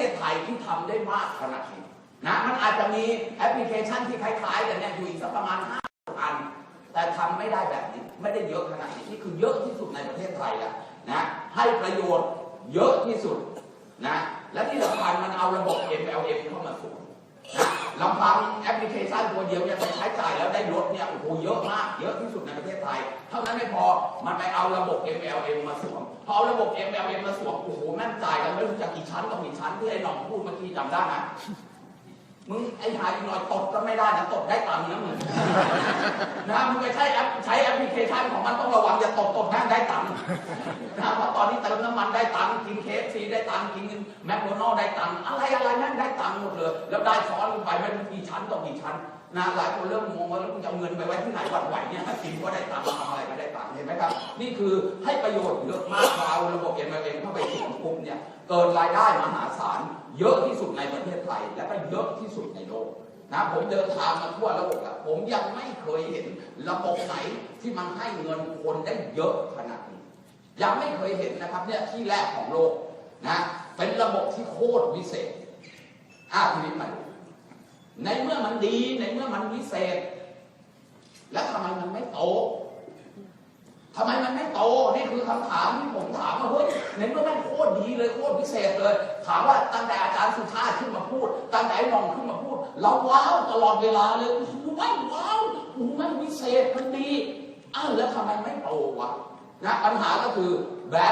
ทศไทยที่ทำได้มากขนาดนี้นะมันอาจจะมีแอปพลิเคชันที่คล้ายๆกันเนี่ยอยู่อีกสักประมาณห้าอันแต่ทำไม่ได้แบบนี้ ไม่ได้เยอะขนาดนี้นี่คือเยอะที่สุดในประเทศไทยแล้วนะให้ประโยชน์เยอะที่สุดนะและที่สำคัญมันเอาระบบ MLM เข้ามาสู่นะลำพังแอปพลิเคชันตัวเดียวเนี่ยไปใช้จ่ายแล้วได้ลดเนี่ยโอ้โหเยอะมากเยอะที่สุดในประเทศไทย เท่านั้นไม่พอมันไปเอาระบบ MLM มาสวมพอเอาระบบ MLM มาสวมโอ้โหแม่งจ่ายกัน ไม่รู้จะกี่ชั้นต่อกี่ชั้นที่ไอ้หน้องพูดเมื่อกี้จำได้ไหมมึงไอ้หายหน่อยตดก็ไม่ได้นะตดได้ตังค์นะมึงนะมึงไปใช้แอปใช้แอปพลิเคชันของมันต้องระวังอย่าตกตกแม่งได้ตังค์นะเพราะตอนนี้เติมน้ำมันได้ตังค์กินเคฟซีได้ตังค์กินแมคโดนัลได้ตังค์อะไรอะไรแม่งได้ตังค์หมดเลยแล้วได้ซ้อนลงไปไม่รู้กี่ชั้นต่อกี่ชั้นนะหลายคนเริ่มงงว่าแล้วมึงจะเอาเงินไปไว้ที่ไหนวันไหวเนี่ยกินก็ได้ตังค์ทำอะไร นะครับ นี่คือให้ประโยชน์เยอะมากเอาระบบ MLM เข้าไปถึงปุ๊บเนี่ยเกิดรายได้มหาศาลเยอะที่สุดในประเทศไทย และก็เยอะที่สุดในโลกนะผมเดินทางมาทั่วโลกอะผมยังไม่เคยเห็นระบบไหนที่มันให้เงินคนได้เยอะขนาดนี้ยังไม่เคยเห็นนะครับเนี่ยที่แรกของโลกนะเป็นระบบที่โคตรวิเศษอะทีนี้มาดูในเมื่อมันดีในเมื่อมันวิเศษ แล้วทำไมมันไม่โต ทำไมมันไม่โตนี่คือคำถามที่ผมถามว่าเฮ้ยในเมื่อแม่งโคตรดีเลยโคตรพิเศษเลย ถามว่าตั้งแต่อาจารย์สุชาติขึ้นมาพูด ตั้งแต่ไอหน้องขึ้นมาพูด เราว้าวตลอดเวลาเลยโอ้โหว้าวว้าวโอ้ไม่พิเศษมันดีอ้าวแล้วทำไมไม่โตวะนะปัญหาก็คือแบบ